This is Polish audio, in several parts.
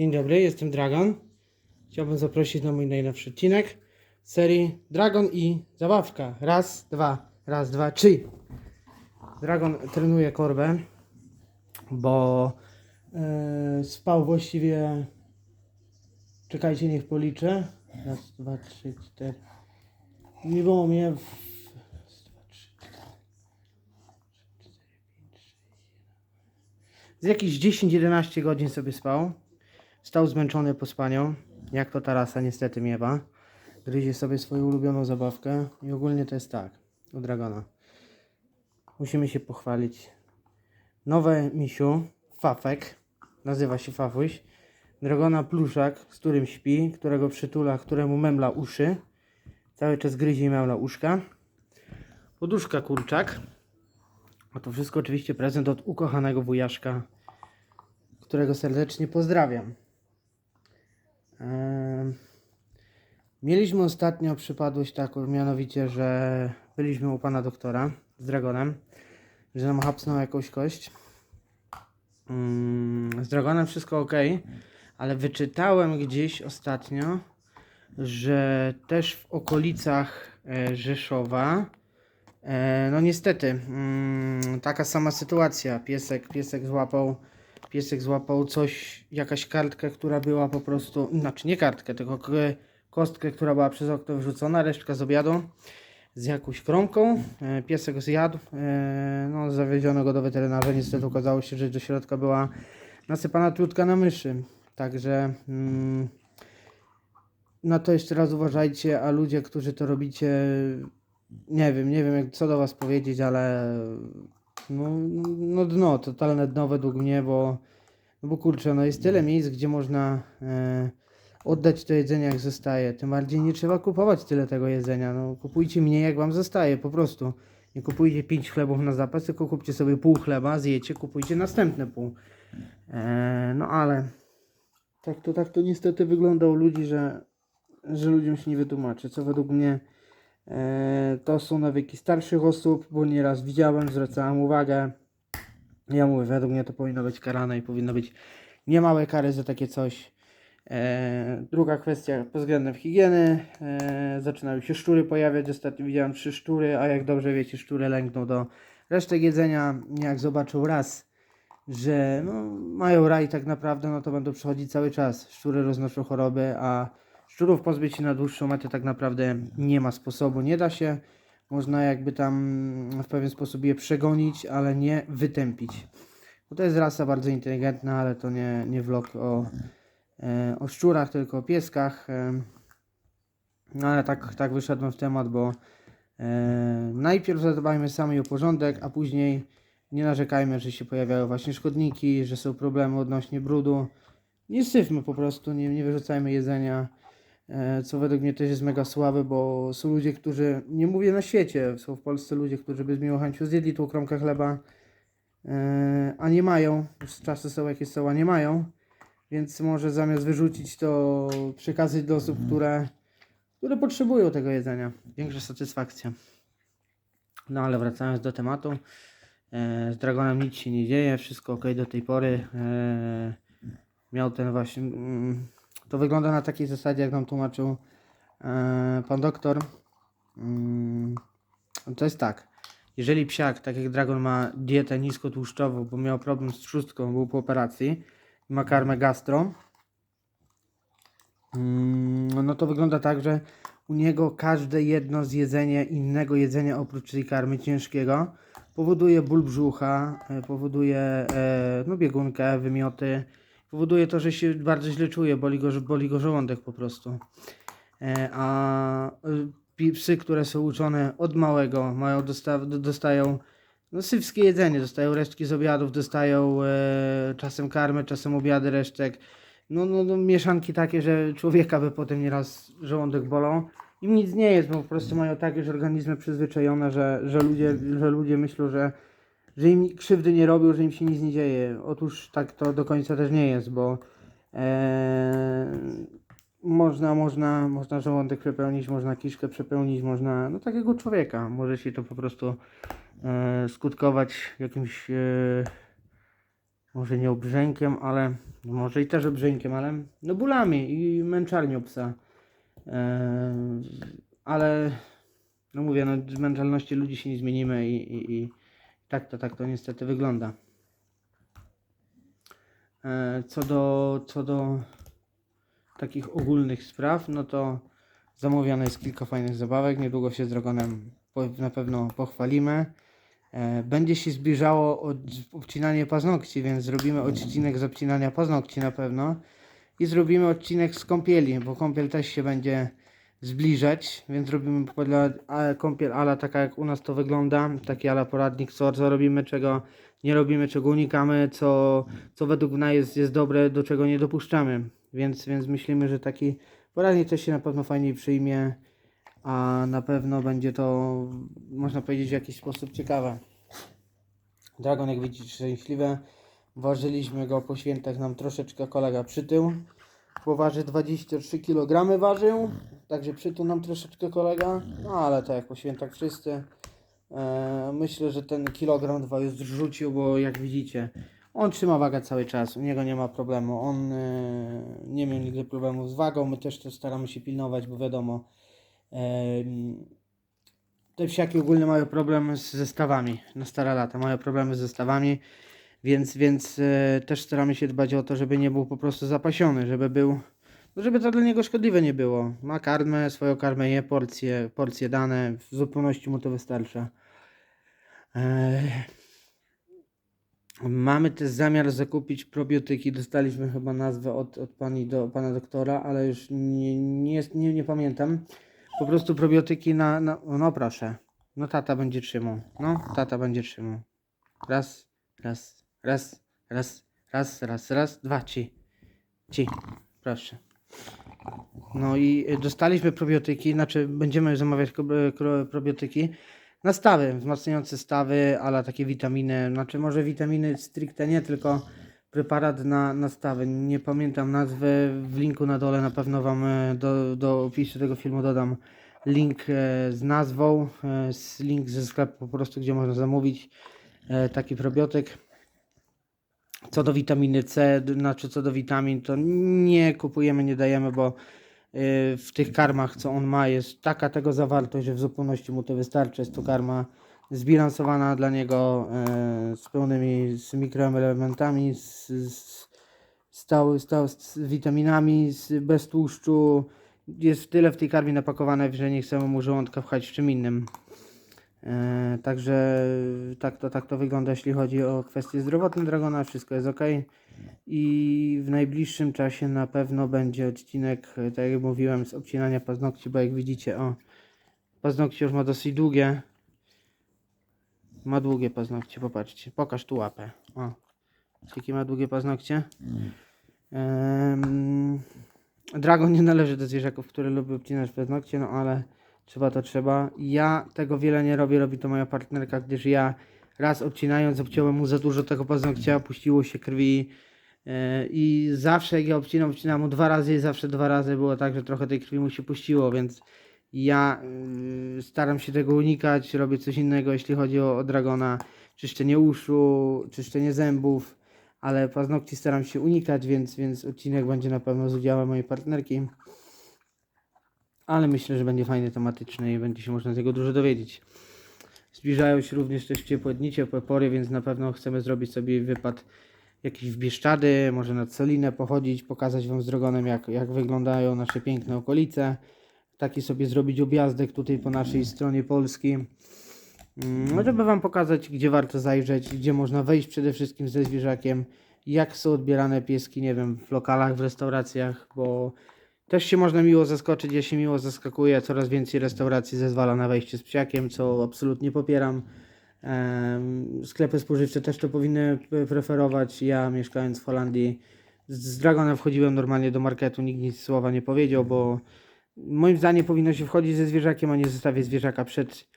Dzień dobry, jestem Dragon. Chciałbym zaprosić na mój najnowszy odcinek serii Dragon i zabawka. Raz, dwa, raz, dwa, trzy. Dragon trenuje korbę, bo e, spał właściwie. Czekajcie, niech policzę. Raz, dwa, trzy, cztery. Nie było mnie. W... Z jakieś 10-11 godzin sobie spał. Stał zmęczony po spaniu, jak to tarasa niestety miewa. Gryzie sobie swoją ulubioną zabawkę i ogólnie to jest tak, u Dragona. Musimy się pochwalić. Nowe misiu, Fafek, nazywa się Fafuś. Dragona pluszak, z którym śpi, którego przytula, któremu memla uszy. Cały czas gryzie i memla uszka. Poduszka kurczak. A to wszystko oczywiście prezent od ukochanego wujaszka, którego serdecznie pozdrawiam. Mieliśmy ostatnio przypadłość taką, mianowicie, że byliśmy u pana doktora z Dragonem, że nam hapsnął jakąś kość. Mm, Z Dragonem wszystko ok, ale wyczytałem gdzieś ostatnio, że też w okolicach e, Rzeszowa, e, no niestety, mm, taka sama sytuacja. Piesek, piesek złapał, piesek złapał coś, jakaś kartkę, która była po prostu, znaczy nie kartkę, tylko kostkę, która była przez okno wyrzucona, resztka z obiadu z jakąś kromką. E, Piesek zjadł, e, no zawieziono go do weterynarza, niestety okazało się, że do środka była nasypana trutka na myszy. Także mm, na to jeszcze raz uważajcie, a ludzie, którzy to robicie, nie wiem, nie wiem jak, co do was powiedzieć, ale no, no dno, totalne dno według mnie, bo, no bo kurczę, no jest tyle miejsc, gdzie można e, oddać to jedzenie jak zostaje. Tym bardziej nie trzeba kupować tyle tego jedzenia. No, kupujcie mniej jak wam zostaje, po prostu. Nie kupujcie 5 chlebów na zapas, tylko kupcie sobie pół chleba, zjecie, kupujcie następne pół. E, no ale tak to, tak to niestety wygląda u ludzi, że, że ludziom się nie wytłumaczy, co według mnie to są nawyki starszych osób, bo nieraz widziałem, zwracałem uwagę. Ja mówię, według mnie to powinno być karane i powinno być niemałe kary za takie coś. E, druga kwestia pod względem higieny. E, zaczynały się szczury pojawiać. Ostatnio widziałem trzy szczury, a jak dobrze wiecie, szczury lękną do resztek jedzenia. Jak zobaczą raz, że no, mają raj tak naprawdę, no to będą przychodzić cały czas. Szczury roznoszą choroby, a szczurów pozbyć się na dłuższą metę tak naprawdę nie ma sposobu. Nie da się. Można jakby tam w pewien sposób je przegonić, ale nie wytępić. Bo to jest rasa bardzo inteligentna, ale to nie, nie vlog o, e, o szczurach, tylko o pieskach. E, no ale tak, tak wyszedłem w temat, bo e, najpierw zadbajmy sami o porządek, a później nie narzekajmy, że się pojawiają właśnie szkodniki, że są problemy odnośnie brudu. Nie syfmy po prostu, nie, nie wyrzucajmy jedzenia, co według mnie też jest mega słabe, bo są ludzie, którzy, nie mówię na świecie, są w Polsce ludzie, którzy by z miłą chęcią zjedli tą kromkę chleba, e, a nie mają, już czasy są jakie są, a nie mają, więc może zamiast wyrzucić to przekazać do osób, które, które potrzebują tego jedzenia. Większa satysfakcja. No ale wracając do tematu, e, z Dragonem nic się nie dzieje, wszystko ok do tej pory. E, miał ten właśnie, mm, to wygląda na takiej zasadzie, jak nam tłumaczył e, pan doktor. Mm, to jest tak, jeżeli psiak, tak jak Dragon ma dietę niskotłuszczową, bo miał problem z trzustką, był po operacji, ma karmę gastro, mm, no to wygląda tak, że u niego każde jedno zjedzenie innego jedzenia oprócz tej karmy ciężkiego powoduje ból brzucha, e, powoduje e, no, biegunkę, wymioty, powoduje to, że się bardzo źle czuje, boli go, boli go żołądek po prostu. E, a pi- psy, które są uczone od małego, mają dosta- do- dostają no, sywskie jedzenie, dostają resztki z obiadów, dostają e, czasem karmę, czasem obiady resztek. No, no, no, mieszanki takie, że człowieka by potem nieraz żołądek bolą. Im nic nie jest, bo po prostu mają takie już organizmy przyzwyczajone, że, że, ludzie, że ludzie myślą, że, że im krzywdy nie robią, że im się nic nie dzieje. Otóż tak to do końca też nie jest, bo e, można, można, można żołądek przepełnić, można kiszkę przepełnić, można, no takiego człowieka. Może się to po prostu e, skutkować jakimś e, może nie obrzękiem, ale może i też obrzękiem, ale no bólami i męczarnią psa. Eee, ale no mówię, no z mentalności ludzi się nie zmienimy i, i, i tak to tak to niestety wygląda. Eee, co do co do takich ogólnych spraw, no to zamówione jest kilka fajnych zabawek. Niedługo się z Dragonem po, na pewno pochwalimy. E, Będzie się zbliżało obcinanie paznokci, więc zrobimy odcinek z obcinania paznokci na pewno. I zrobimy odcinek z kąpieli, bo kąpiel też się będzie zbliżać, więc robimy kąpiel ala taka jak u nas to wygląda, taki ala poradnik, co, co robimy, czego nie robimy, czego unikamy, co, co według nas jest, jest dobre, do czego nie dopuszczamy. Więc, więc myślimy, że taki poradnik też się na pewno fajniej przyjmie, a na pewno będzie to, można powiedzieć, w jakiś sposób ciekawe. Dragon, jak widzicie, szczęśliwy. Ważyliśmy go po świętach, nam troszeczkę kolega przytył. Bo waży 23 kg ważył, także przytył nam troszeczkę kolega. No ale to jak po świętach wszyscy. E, myślę, że ten kilogram dwa już zrzucił, bo jak widzicie, on trzyma wagę cały czas, u niego nie ma problemu. On e, nie miał nigdy problemu z wagą, my też to staramy się pilnować, bo wiadomo, em, te psiaki ogólnie mają problem z zestawami na stare lata, mają problemy z zestawami, więc, więc e, też staramy się dbać o to, żeby nie był po prostu zapasiony, żeby był, żeby to dla niego szkodliwe nie było. Ma karmę, swoją karmę je, porcje, porcje dane, w zupełności mu to wystarcza. E, Mamy też zamiar zakupić probiotyki. Dostaliśmy chyba nazwę od, od pani do pana doktora, ale już nie, nie, nie, nie pamiętam. Po prostu probiotyki na, na. No proszę. No tata będzie trzymał. No, tata będzie trzymał. Raz, raz, raz, raz, raz, raz, raz, dwa, ci. Ci. Proszę. No i dostaliśmy probiotyki, znaczy będziemy zamawiać probiotyki na stawy, wzmacniające stawy, ale takie witaminy, znaczy może witaminy stricte nie, tylko preparat na, na stawy. Nie pamiętam nazwy, w linku na dole na pewno Wam e, do, do opisu tego filmu dodam link e, z nazwą, e, link ze sklepu po prostu, gdzie można zamówić taki probiotyk. Co do witaminy C, znaczy co do witamin, to nie kupujemy, nie dajemy, bo y, w tych karmach, co on ma, jest taka tego zawartość, że w zupełności mu to wystarczy. Jest to karma zbilansowana dla niego e, z pełnymi z mikroelementami, z, z, stały, stały, z witaminami, z, bez tłuszczu. Jest tyle w tej karmie napakowane, że nie chcemy mu żołądka wchać w czym innym. E, także tak to, tak to wygląda, jeśli chodzi o kwestie zdrowotne Dragona. Wszystko jest ok. I w najbliższym czasie na pewno będzie odcinek, e, tak jak mówiłem, z obcinania paznokci, bo jak widzicie, o, paznokcie już ma dosyć długie. Ma długie paznokcie, popatrzcie. Pokaż tu łapę. O, jakie ma długie paznokcie. Em, Dragon nie należy do zwierzaków, które lubią obcinać paznokcie, no ale trzeba to trzeba. Ja tego wiele nie robię, robi to moja partnerka, gdyż ja raz obcinając obciąłem mu za dużo tego paznokcia, puściło się krwi e, i zawsze jak ja obcinam, obcinam mu dwa razy i zawsze dwa razy było tak, że trochę tej krwi mu się puściło, więc ja y, staram się tego unikać, robię coś innego, jeśli chodzi o, o Dragona, czyszczenie uszu, czyszczenie zębów, ale paznokci staram się unikać, więc, więc odcinek będzie na pewno z udziałem mojej partnerki. Ale myślę, że będzie fajny, tematyczny i będzie się można z tego dużo dowiedzieć. Zbliżają się również też ciepłe dni, ciepłe pory, więc na pewno chcemy zrobić sobie wypad jakiś w Bieszczady, może nad Solinę pochodzić, pokazać Wam z Drogonem jak, jak wyglądają nasze piękne okolice. Taki sobie zrobić objazdek tutaj po naszej stronie Polski. Mm, Żeby Wam pokazać, gdzie warto zajrzeć, gdzie można wejść przede wszystkim ze zwierzakiem, jak są odbierane pieski, nie wiem, w lokalach, w restauracjach, bo też się można miło zaskoczyć, ja się miło zaskakuję, coraz więcej restauracji zezwala na wejście z psiakiem, co absolutnie popieram. Sklepy spożywcze też to powinny preferować. Ja mieszkając w Holandii z, Dragonem wchodziłem normalnie do marketu, nikt nic słowa nie powiedział, bo moim zdaniem powinno się wchodzić ze zwierzakiem, a nie zostawiać zwierzaka przed,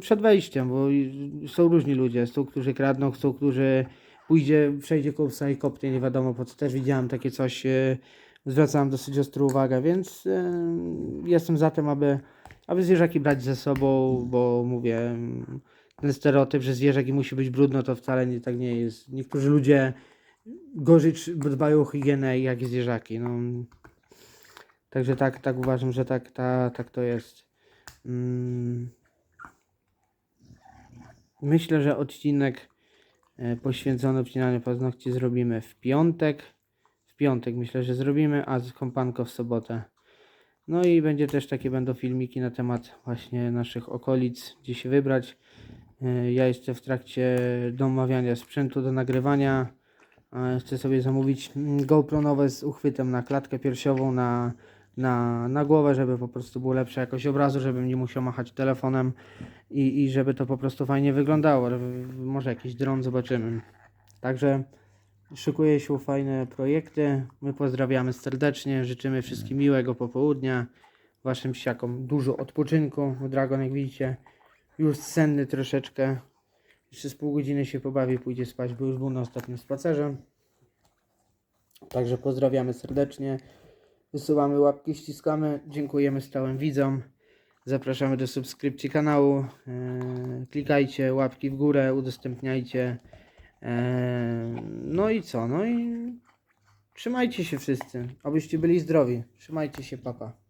przed wejściem, bo są różni ludzie. Są, którzy kradną, są, którzy pójdzie, przejdzie koło i kopnie, nie wiadomo po co. Też widziałem takie coś, e, zwracałem dosyć ostrą uwagę, więc em, jestem za tym, aby, aby zwierzaki brać ze sobą, bo mówię, ten stereotyp, że zwierzak i musi być brudno, to wcale nie, tak nie jest. Niektórzy ludzie gorzej dbają o higienę jak zwierzaki. No. Także tak, tak uważam, że tak, ta, tak to jest. Mm. Myślę, że odcinek e, poświęcony obcinaniu paznokci zrobimy w piątek. W piątek myślę, że zrobimy, a z kompanko w sobotę. No i będzie też takie będą filmiki na temat właśnie naszych okolic, gdzie się wybrać. E, Ja jestem w trakcie domawiania sprzętu do nagrywania. E, Chcę sobie zamówić mm, GoPro nowe z uchwytem na klatkę piersiową, na, na, na głowę, żeby po prostu było lepsza jakość obrazu, żebym nie musiał machać telefonem i, i żeby to po prostu fajnie wyglądało. Może jakiś dron zobaczymy. Także szykuje się fajne projekty. My pozdrawiamy serdecznie, życzymy wszystkim miłego popołudnia. Waszym siakom dużo odpoczynku. Dragon, jak widzicie, już senny troszeczkę. Jeszcze z pół godziny się pobawi, pójdzie spać, bo już był na ostatnim spacerze. Także pozdrawiamy serdecznie. Wysyłamy łapki, ściskamy. Dziękujemy stałym widzom. Zapraszamy do subskrypcji kanału. Eee, klikajcie łapki w górę, udostępniajcie. Eee, no i co? No i trzymajcie się wszyscy, abyście byli zdrowi. Trzymajcie się, papa.